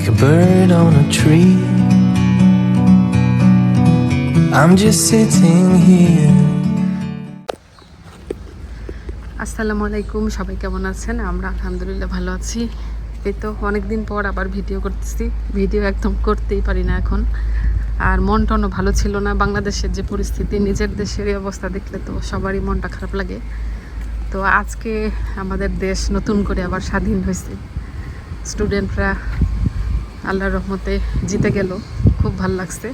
like a bird on a tree. I'm just sitting here. আসসালামু আলাইকুম, সবাই কেমন আছেন? আমরা আলহামদুলিল্লাহ ভালো আছি। এই তো অনেকদিন পর আবার ভিডিও করতেছি। ভিডিও একদম করতেই পারি না এখন। আর মন টনও ভালো ছিল না। বাংলাদেশের যে পরিস্থিতি, নিজের দেশের এই অবস্থা দেখলে তো সবারই মনটা খারাপ লাগে। তো আজকে আমাদের দেশ নতুন করে আবার স্বাধীন হয়েছে। স্টুডেন্টরা আল্লাহর রহমতে জিতে গেল। খুব ভালো লাগছে।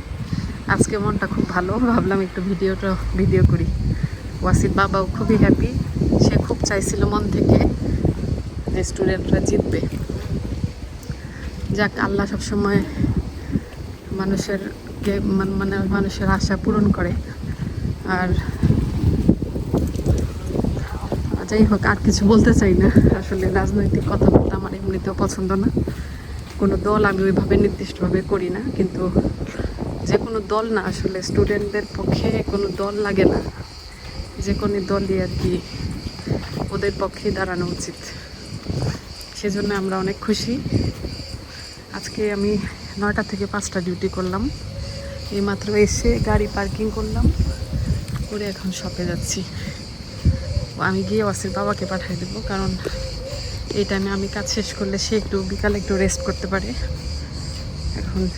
আজকে মনটা খুব ভালো। ভাবলাম একটু ভিডিওটা, ভিডিও করি। ওয়াসির বাবাও খুবই হ্যাপি সে খুব চাইছিল মন থেকে যে স্টুডেন্টরা জিতবে। যাক, আল্লাহ সবসময় মানুষের মানে মানুষের আশা পূরণ করে। আর যাই হোক, আর কিছু বলতে চাই না। আসলে রাজনৈতিক কথাবার্তা আমার এমনিতেও পছন্দ না। কোনো দল আমি ওইভাবে নির্দিষ্টভাবে করি না, কিন্তু যে কোনো দল না, আসলে স্টুডেন্টদের পক্ষে কোনো দল লাগে না। যে কোনো দলই আর কি ওদের পক্ষে দাঁড়ানো উচিত। সেজন্য আমরা অনেক খুশি। আজকে আমি নয়টা থেকে পাঁচটা ডিউটি করলাম। এইমাত্র এসে গাড়ি পার্কিং করলাম। করে এখন শপে যাচ্ছি। আমি গিয়ে ওয়াসির বাবাকে পাঠিয়ে দেবো, কারণ এই টাইমে আমি কাজ শেষ করলে সে একটু বিকালে একটু রেস্ট করতে পারে। এখন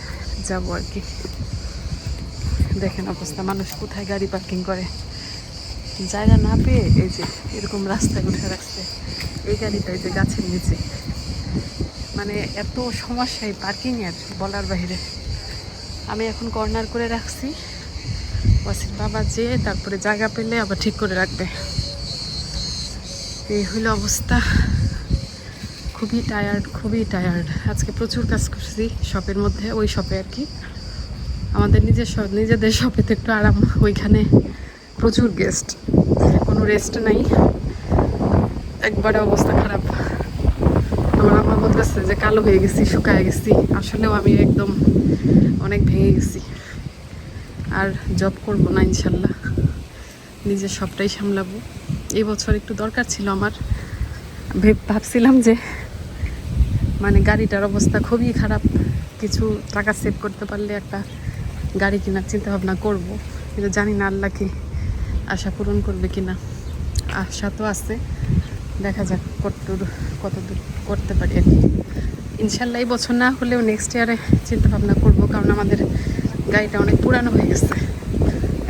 যাব আর কি। দেখেন অবস্থা, মানুষ কোথায় গাড়ি পার্কিং করে? জায়গা না পেয়ে এই যে এরকম রাস্তায় উঠে রাখছে। এই গাড়িটা, এই যে গাছের নিচে। মানে এত সমস্যা এই পার্কিংয়ের বলার বাইরে। আমি এখন কর্নার করে রাখছি। ওয়াসির বাবা যে, তারপরে জায়গা পেলে আবার ঠিক করে রাখবে। এই হইল অবস্থা। খুবই টায়ার্ড খুবই টায়ার্ড আজকে প্রচুর কাজ করছি শপের মধ্যে, ওই শপে আর কি। আমাদের নিজের নিজেদের শপে তো একটু আরাম, ওইখানে প্রচুর গেস্ট কোনো রেস্ট নাই। একবারে অবস্থা খারাপ। আমার আমার বলতেছে যে, কালো হয়ে গেছি, শুকায় গেছি। আসলেও আমি একদম অনেক ভেঙে গেছি। আর জব করব না, ইনশাল্লাহ। নিজের সবটাই সামলাবো। এই বছর একটু দরকার ছিল আমার। ভেব- ভাবছিলাম যে মানে গাড়িটার অবস্থা খুবই খারাপ। কিছু টাকা সেভ করতে পারলে একটা গাড়ি কেনার চিন্তা ভাবনা করব। কিন্তু জানি না আল্লাহ কি আশা পূরণ করবে কি না আশা তো আছে। দেখা যাক কতদূর কতদূর করতে পারি আর কি। ইনশাল্লাহ এই বছর না হলেও নেক্সট ইয়ারে চিন্তা ভাবনা করব, কারণ আমাদের গাড়িটা অনেক পুরানো হয়ে গেছে।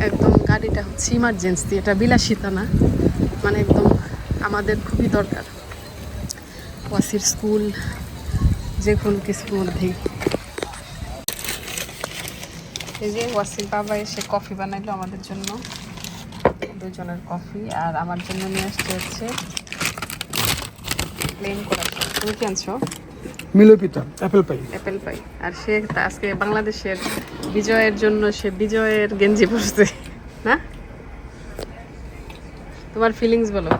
একদম গাড়িটা হচ্ছে ইমার্জেন্সি এটা বিলাসিতা না। মানে একদম আমাদের খুবই দরকার। ওয়াসির স্কুল যে কোনো কিছুর মধ্যেই। এই যে ওয়াসির বাবা এসে কফি বানাইলো আমাদের জন্য। দুজনের কফি আর আমার জন্য নিয়ে আসছে হচ্ছে প্লেন করা তুমি কি আনছো? মিলোপিতা অ্যাপেল পাই অ্যাপেল পাই আর সে আজকে বাংলাদেশের বিজয়ের জন্য সে বিজয়ের গেঞ্জি পরছে। না? তোমার ফিলিংস বলো।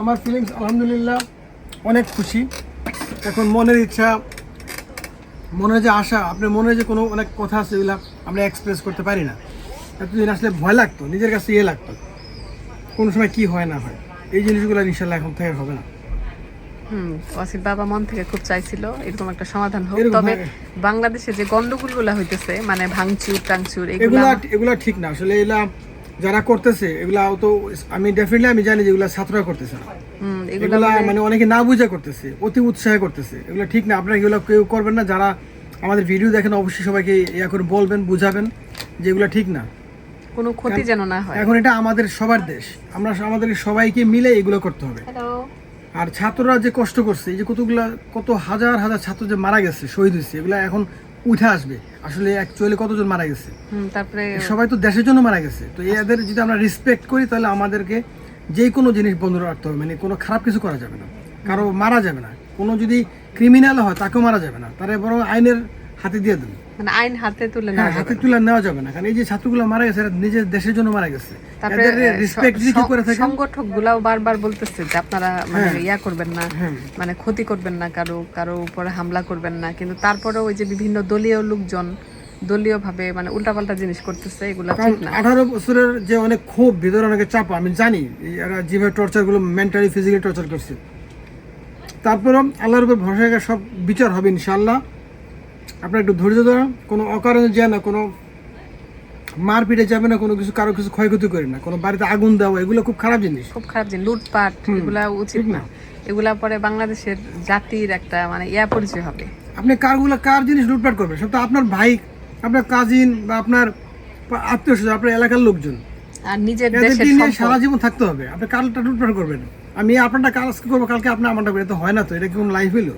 আমার ফিলিংস আলহামদুলিল্লাহ অনেক খুশি। এখন মনের ইচ্ছা মনের যে আশা আপনার মনে যে কোনো অনেক কথা আছে এগুলো আমরা এক্সপ্রেস করতে পারি না। এতদিন আসলে ভয় লাগতো নিজের কাছে ইয়ে লাগতো। কোন সময় কি হয় না হয় এই জিনিসগুলো ইনশাল্লাহ এখন থেকে হবে না। হুম ওয়াসির বাবা মন থেকে খুব চাইছিল এরকম একটা সমাধান হোক। তবে। বাংলাদেশে যে গন্ডগোলগুলো হইতেছে মানে ভাঙচুর টাংচুর এগুলো এগুলা এগুলা ঠিক না। আসলে এগুলা যারা করতেছে এগুলা তো আমি ডেফিনেটলি আমি জানি যে এগুলা ছাত্ররা করতেছে না। এগুলা মানে অনেকে না বুঝে করতেছে অতি উৎসাহে করতেছে। এগুলো ঠিক না আপনারা এগুলো কেউ করবেন না যারা আমাদের ভিডিও দেখেন অবশ্যই সবাইকে ইয়া করে বলবেন বুঝাবেন যে এগুলো ঠিক না। কোনো ক্ষতি যেন না হয়। এখন এটা আমাদের সবার দেশ। আমরা আমাদের সবাইকে মিলে এগুলো করতে হবে। আর ছাত্ররা যে কষ্ট করছে এই যে কতগুলা কত হাজার হাজার ছাত্র যে মারা গেছে শহীদ হয়েছে এগুলা এখন উঠে আসবে। আসলে অ্যাকচুয়ালি কতজন মারা গেছে? তারপরে সবাই তো দেশের জন্য মারা গেছে। তো এদের যদি আমরা রেসপেক্ট করি তাহলে আমাদেরকে যে কোনো জিনিস বন্ধ রাখতে হবে। মানে কোনো খারাপ কিছু করা যাবে না। কারও মারা যাবে না। কোনো যদি ক্রিমিনাল হয় তাকেও মারা যাবে না। তার বরং আইনের হাতে দিয়ে দেবে মানে আইন হাতে তুলে হ্যাঁ নেওয়া যাবে না। তুলে নেওয়া যাবে না কারণ এই যে ছাত্রগুলো মারা গেছে নিজের দেশের জন্য মারা গেছে তারপরে রেসপেক্ট যদি করে থাকে সংগঠক বারবার বলতেছে যে আপনারা মানে হ্যাঁ। ইয়া করবেন না হ্যাঁ। মানে ক্ষতি করবেন না কারও কারও উপরে হামলা করবেন না কিন্তু তারপরেও ওই যে বিভিন্ন দলীয় লোকজন দলীয় ভাবে মানে উল্টাপাল্টা জিনিস করতেছে এগুলো ঠিক না আঠারো বছরের যে অনেক ক্ষোভ ভিতরে অনেকে চাপ আমি জানি এরা যেভাবে টর্চারগুলো মেন্টালি ফিজিক্যালি টর্চার করছে তারপরও আল্লাহর উপর ভরসা সব বিচার হবে ইনশাল্লাহ আপনার একটু ধৈর্য ধরেন কোনো অকারণে যায় না কোনো মারপিটে যাবে না কোনো কিছু কারও কিছু ক্ষয়ক্ষতি করে না। কোনো বাড়িতে আগুন দেওয়া এগুলো খুব খারাপ জিনিস। খুব খারাপ জিনিস লুটপাট এগুলা উচিত না। এগুলা পরে বাংলাদেশের জাতির একটা মানে ইয়া পরিচয় হবে। আপনি কারগুলো কার জিনিস লুটপাট করবেন? সব তো আপনার ভাই আপনার কাজিন বা আপনার আত্মীয় স্বজন আপনার এলাকার লোকজন। আর নিজের দেশের সারা জীবন থাকতে হবে। আপনি কালটা লুটপাট করবেন। আমি আপনারটা আজকে করব কালকে আপনি আমারটা করবেন। তো হয় না তো এটা কি কোনো লাইফ হইল?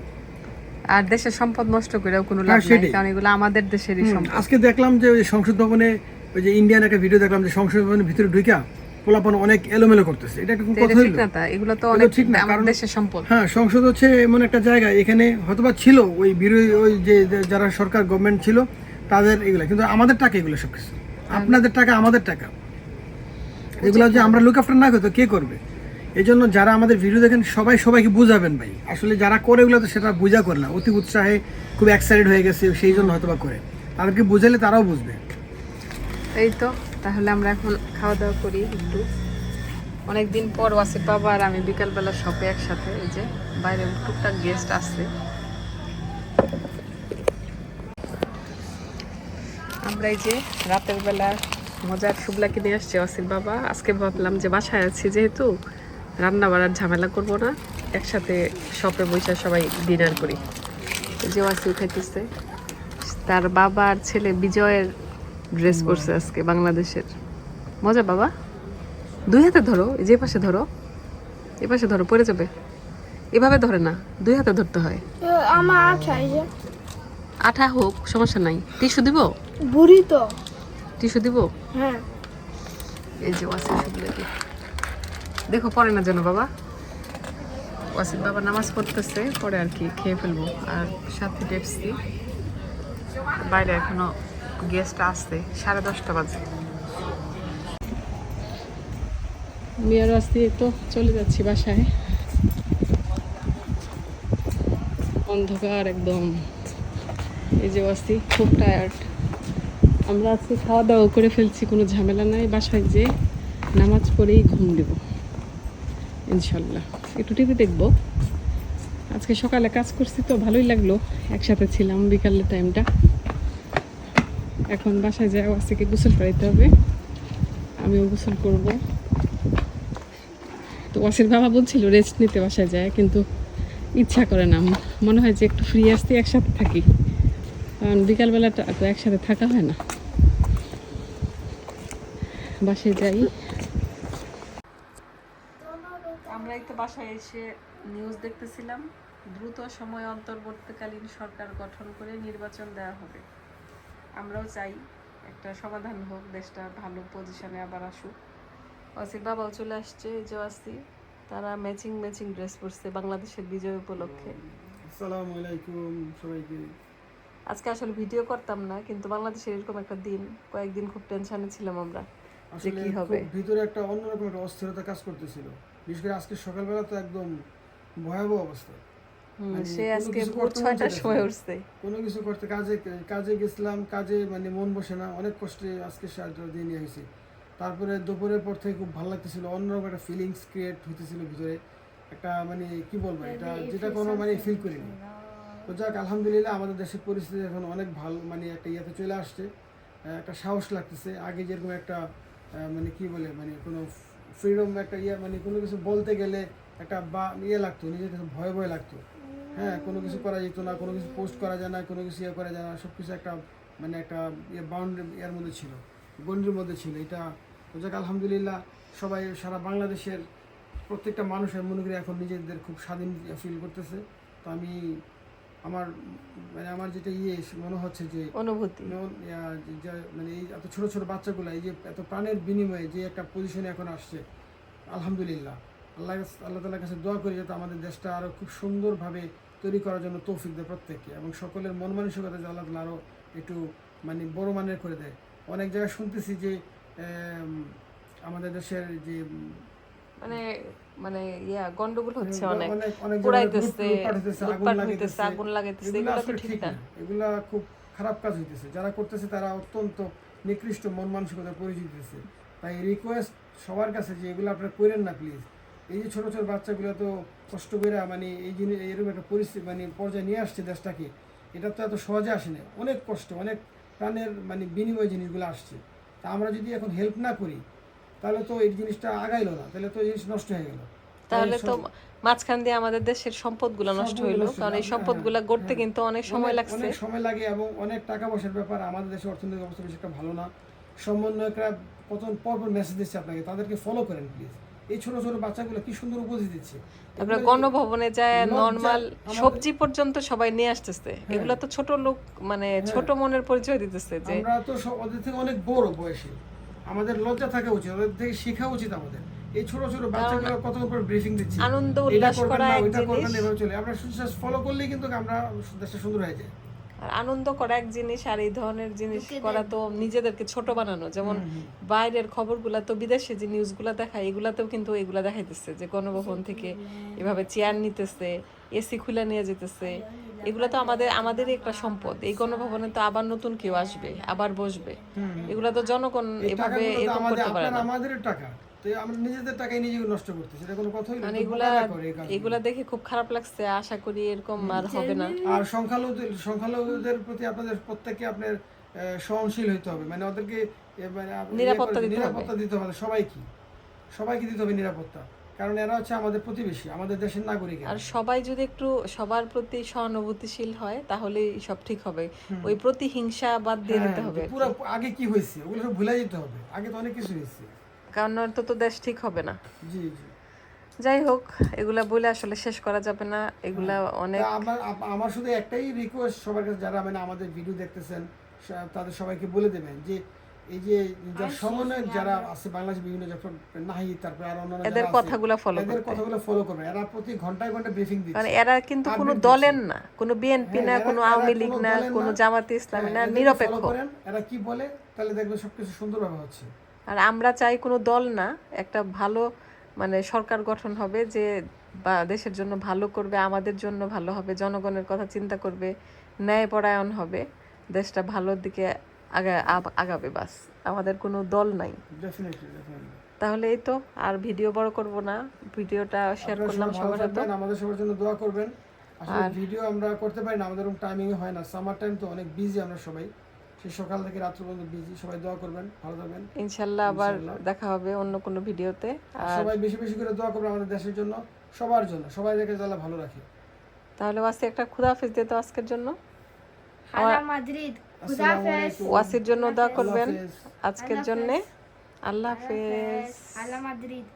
আর দেশের সম্পদ নষ্ট করেও কোনো হ্যাঁ, লাভ নাই কারণ এগুলো আমাদের দেশেরই সম্পদ। আজকে দেখলাম যে ওই সংসদ ভবনে ওই যে ইন্ডিয়ান একটা ভিডিও দেখলাম যে সংসদ ভবনের ভিতরে ঢুকা পোলাপন অনেক এলোমেলো করতেছে। এটা কোনো কথা এগুলো তো অনেক ঠিক না, কারণ- দেশের সম্পদ। হ্যাঁ সংসদ হচ্ছে এমন একটা জায়গা এখানে হয়তোবা ছিল ওই বিরোধী ওই যে যে যারা সরকার গভর্নমেন্ট ছিল তাদের এগুলো কিন্তু আমাদের টাকা এগুলো সব কিছু আপনাদের টাকা আমাদের টাকা। এগুলো যে আমরা লুক আফটার না করতো কে করবে? এই জন্য যারা আমাদের ভিডিও দেখেন, সবাই সবাইকে বুঝাবেন ভাই। আসলে যারা করে ওগুলো তো সেটা বোঝা করে না। অতি উৎসাহে খুব এক্সাইটেড হয়ে গেছে, সেই জন্য হয়তোবা করে। তাদেরকে বুঝালে তারাও বুঝবে। এই তো, তাহলে আমরা এখন খাওয়া দাওয়া করি একটু। অনেকদিন পর ওয়াসিফ বাবা আর আমি বিকালবেলা শপে একসাথে, এই যে বাইরে টুকটাক গেস্ট আসছে। আমরা এই যে রাতের বেলা মজার শুবলা কিনে আসছে ওয়াসিফ বাবা। আজকে ভাবলাম যে বাসায় আছি যেহেতু রান্না বাড়ার ঝামেলা করব না। একসাথে শপে বসে সবাই ডিনার করি। যে ওয়াসিফ খাইতেছে। তার বাবা আর ছেলে বিজয়ের ড্রেস পরছে আজকে বাংলাদেশের। মজা বাবা। দুই হাতে ধরো এই যে পাশে ধরো। এ পাশে ধরো পড়ে যাবে। এভাবে ধরে না দুই হাতে ধরতে হয়। আমার আঠা আঠা হোক সমস্যা নাই। টিস্যু দিব? বুড়ি তো। টিস্যু দিব? হ্যাঁ। এই যে ওয়াসিম শুধু দেখো, পরে না যেন বাবা। ওয়াসিম বাবা নামাজ পড়তেছে, পরে আর কি খেয়ে ফেলব। আর সাথে পেপসি। বাইরে এখনও গেস্ট আসছে সাড়ে দশটা বাজে। মেয়ের আসতে তো চলে যাচ্ছি বাসায়। অন্ধকার একদম। এই যে আসছি খুব টায়ার্ড আমরা আজকে খাওয়া দাওয়া করে ফেলছি, কোনো ঝামেলা নাই। বাসায় যে নামাজ পড়েই ঘুম দেব। ইনশাল্লাহ। একটু টিভি দেখব। আজকে সকালে কাজ করছি তো ভালোই লাগল। একসাথে ছিলাম বিকালের টাইমটা এখন বাসায় যাই আজকে গোসল করাইতে হবে। আমিও গোসল করব। তো ওয়াসির বাবা বলছিল রেস্ট নিতে বাসায় যায়। কিন্তু ইচ্ছা করে না। মনে হয় যে একটু ফ্রি আসতে একসাথে থাকি। কারণ বিকালবেলাটা তো একসাথে থাকা হয় না। বাসায় যাই আমরা এই তো বাসায় এসে নিউজ দেখতেছিলাম দ্রুত সময় অন্তর্বর্তীকালীন সরকার গঠন করে নির্বাচন দেওয়া হবে। আমরাও চাই একটা সমাধান হোক দেশটা ভালো পজিশনে আবার আসুক। ওয়াসির বাবাও চলে আসছে এই যে ওয়াসি তারা ম্যাচিং ম্যাচিং ড্রেস পরছে বাংলাদেশের বিজয় উপলক্ষে। আসসালামু আলাইকুম সবাইকে। আজকে আসলে ভিডিও করতাম না কিন্তু বাংলাদেশের এরকম একটা দিন কয়েকদিন খুব টেনশনে ছিলাম আমরা যে কি হবে। ভিতরে একটা অন্যরকম একটা অস্থিরতা কাজ করতেছিল। বিশেষ করে আজকে সকালবেলা তো একদম ভয়াবহ অবস্থা। মানে সে কোনো আজকে কিছু ভোর করতে ছয়টার সময় উঠছে। কোনো কিছু করতে কাজে কাজে গেছিলাম কাজে মানে মন বসে না অনেক কষ্টে আজকে সারাটা দিন ইয়ে হয়েছে। তারপরে দুপুরের পর থেকে খুব ভালো লাগতেছিল অন্যরকম একটা ফিলিংস ক্রিয়েট হইতেছিল ভিতরে। একটা মানে কি বলব এটা যেটা কোনো মানে ফিল করিনি। তো যাক আলহামদুলিল্লাহ আমাদের দেশের পরিস্থিতি এখন অনেক ভালো মানে একটা ইয়েতে চলে আসছে। একটা সাহস লাগতেছে। আগে যেরকম একটা মানে কি বলে মানে কোনো ফ্রিডম একটা ইয়ে মানে কোনো কিছু বলতে গেলে একটা বা ইয়ে লাগতো, নিজের কাছে ভয় ভয় লাগতো। হ্যাঁ কোনো কিছু করা যেত না, কোনো কিছু পোস্ট করা যায় না, কোনো কিছু ইয়ে করা যায় না সব কিছু একটা মানে একটা ইয়ে বাউন্ডারি ইয়ার মধ্যে ছিল গন্ডির মধ্যে ছিল, এটা যাক, আলহামদুলিল্লাহ, সবাই সারা বাংলাদেশের প্রত্যেকটা মানুষের মনে করি এখন নিজেদের খুব স্বাধীন ফিল করতেছে। তো আমি আমার মানে আমার যেটা ইয়ে মনে হচ্ছে যে অনুভূতি। যে- মানে এই এত ছোট ছোট বাচ্চাগুলো এই যে এত প্রাণের বিনিময়ে যে একটা পজিশনে এখন আসছে আলহামদুলিল্লাহ। আল্লাহ আল্লাহ তালার কাছে দোয়া করি যাতে আমাদের দেশটা আরও খুব সুন্দরভাবে তৈরি করার জন্য তৌফিক দেয় প্রত্যেককে এবং সকলের মন মানসিকতা যে আল্লাহ তালা আরও একটু মানে বড় মানের করে দেয়। অনেক জায়গায় শুনতেছি যে আমাদের দেশের যে মানে মানে ইয়া গন্ডগোল হচ্ছে অনেক। লুটপাট হইতেছে, আগুন লাগাইতেছে। এগুলো তো ঠিক না। না। এগুলা খুব খারাপ কাজ হইতেছে। যারা করতেছে তারা অত্যন্ত নিকৃষ্ট মন দিতেছে। তাই রিকোয়েস্ট সবার কাছে যে এগুলো আপনারা করেন না প্লিজ এই যে ছোট ছোট বাচ্চাগুলো তো কষ্ট করে মানে এই জিনিস এরকম একটা পরিস্থিতি মানে পর্যায়ে নিয়ে আসছে দেশটাকে এটা তো এত সহজে আসেনি অনেক কষ্ট অনেক প্রাণের মানে বিনিময় জিনিসগুলো আসছে। তা আমরা যদি এখন হেল্প না করি তাহলে তো এই জিনিসটা আগাইলো না তাহলে তো জিনিস নষ্ট হয়ে গেল। তাহলে তো মাঝখান দিয়ে আমাদের দেশের সম্পদগুলো নষ্ট হইল কারণ এই সম্পদগুলো হ্যাঁ, গড়তে হ্যাঁ। কিন্তু অনেক সময় লাগছে। অনেক সময় লাগে এবং অনেক টাকা পয়সার ব্যাপার আমাদের দেশের অর্থনৈতিক অবস্থা বেশি একটা ভালো না। সমন্বয়করা কত পরপর মেসেজ দিচ্ছে আপনাকে তাদেরকে ফলো করেন প্লিজ এই ছোট ছোট বাচ্চাগুলো কি সুন্দর উপদেশ দিচ্ছে। তারপরে গণভবনে যায় নর্মাল সবজি পর্যন্ত সবাই নিয়ে আসতেছে। এগুলো তো ছোট লোক মানে হ্যাঁ। ছোট মনের পরিচয় দিতেছে যে আমরা তো ওদের থেকে অনেক বড় বয়সে। আমাদের লজ্জা থাকা উচিত ওদের থেকে শেখা উচিত আমাদের। এই ছোট ছোট বাচ্চাগুলো কত করে ব্রিফিং দিচ্ছে। আনন্দ উল্লাস করা এক ওইটা করবেন না, জিনিস। এভাবে চলে। আমরা ফলো করলেই কিন্তু আমরা দেশটা সুন্দর হয়ে যায়। আর আনন্দ করা এক জিনিস আর এই ধরনের জিনিস করা তো নিজেদেরকে ছোট বানানো। যেমন বাইরের খবরগুলা তো বিদেশে যে নিউজগুলা দেখায় এগুলাতেও কিন্তু এগুলা দেখাইতেছে যে গণভবন থেকে এভাবে চেয়ার নিতেছে এসি খুলে নিয়ে যেতেছে। এগুলো তো আমাদের আমাদেরই একটা সম্পদ। এই গণভবনে তো আবার নতুন কেউ আসবে আবার বসবে। এগুলা তো জনগণ এভাবে এরকম করতে পারে না। আমাদের টাকা। আমরা নিজেদের টাকাই নিজেকে নষ্ট করতেছি এটা কোনো কথাই না মানে এগুলা দেখে খুব খারাপ লাগছে আশা করি এরকম আর হবে না। আর সংখ্যালঘুদের সংখ্যালঘুদের প্রতি আপনাদের প্রত্যেককে আপনার আহ, সহনশীল হইতে হবে। মানে ওদেরকে মানে ইয়ে নিরাপত্তা দিতে হবে। নিরাপত্তা দিতে হবে সবাইকে। সবাইকে দিতে হবে নিরাপত্তা। কারণ এরা হচ্ছে আমাদের প্রতিবেশী আমাদের দেশের নাগরিক আর সবাই যদি একটু সবার প্রতি সহানুভূতিশীল হয় তাহলেই সব ঠিক হবে। ওই প্রতিহিংসা বাদ দিয়ে দিতে হ্যাঁ, হবে পুরো আগে কি হয়েছে? ওগুলো সব ভুলে যেতে হবে। আগে তো অনেক কিছু হয়েছে। কারণ নয়তো তো দেশ ঠিক হবে না। জি জি। যাই হোক এগুলা বলে আসলে শেষ করা যাবে না। এগুলা অনেক আমার আমার শুধু একটাই রিকোয়েস্ট সবার কাছে যারা মানে আমাদের ভিডিও দেখতেছেন তাদের সবাইকে বলে দেবেন যে এই যে যারা সমন্বয়ক যারা আছে বাংলাদেশ বিভিন্ন যখন নাহি তারপরে আর অন্যান্য এদের কথাগুলা follow এদের কথাগুলো ফলো করবে। এরা প্রতি ঘন্টায় ঘণ্টা ব্রিফিং কারণ দিচ্ছে এরা কিন্তু কোনো দলের না কোনো বিএনপি হ্যাঁ, না কোনো আওয়ামী লীগ না কোনো। জামাতে ইসলামী না হ্যাঁ, নিরপেক্ষ। এরা কি বলে তাহলে দেখবেন সবকিছু সুন্দরভাবে হচ্ছে। আর আমরা চাই কোনো দল না একটা ভালো মানে সরকার গঠন হবে যে বা দেশের জন্য ভালো করবে আমাদের জন্য ভালো হবে জনগণের কথা চিন্তা করবে ন্যায় ন্যায়পরায়ণ হবে দেশটা ভালোর দিকে আগা আগাবে বাস। আমাদের কোনো দল নাই। তাহলে এই তো আর ভিডিও বড় করব না। ভিডিওটা শেয়ার করলাম সবার সাথে আমাদের সবার জন্য দোয়া করবেন। আসলে ভিডিও আমরা করতে পারি না আমাদের টাইমিং হয় না। সামার টাইম তো অনেক বিজি আমরা সবাই। সেই সকাল থেকে রাত্র পর্যন্ত বিজি সবাই দোয়া করবেন ভালো থাকবেন। ইনশাল্লাহ আবার দেখা হবে অন্য কোনো ভিডিওতে। আর আর সবাই বেশি বেশি করে দোয়া করবেন আমাদের দেশের জন্য সবার জন্য। সবাই দেখে যারা ভালো রাখে। তাহলে ওয়াসি একটা খুদাহাফিজ দিয়ে তো আজকের জন্য। হালা মাদ্রিদ। খুদাফেজ। ওয়াসির জন্য দোয়া করবেন আজকের জন্যে। আল্লাহ হাফেজ। আল্লাহ মাদ্রিদ।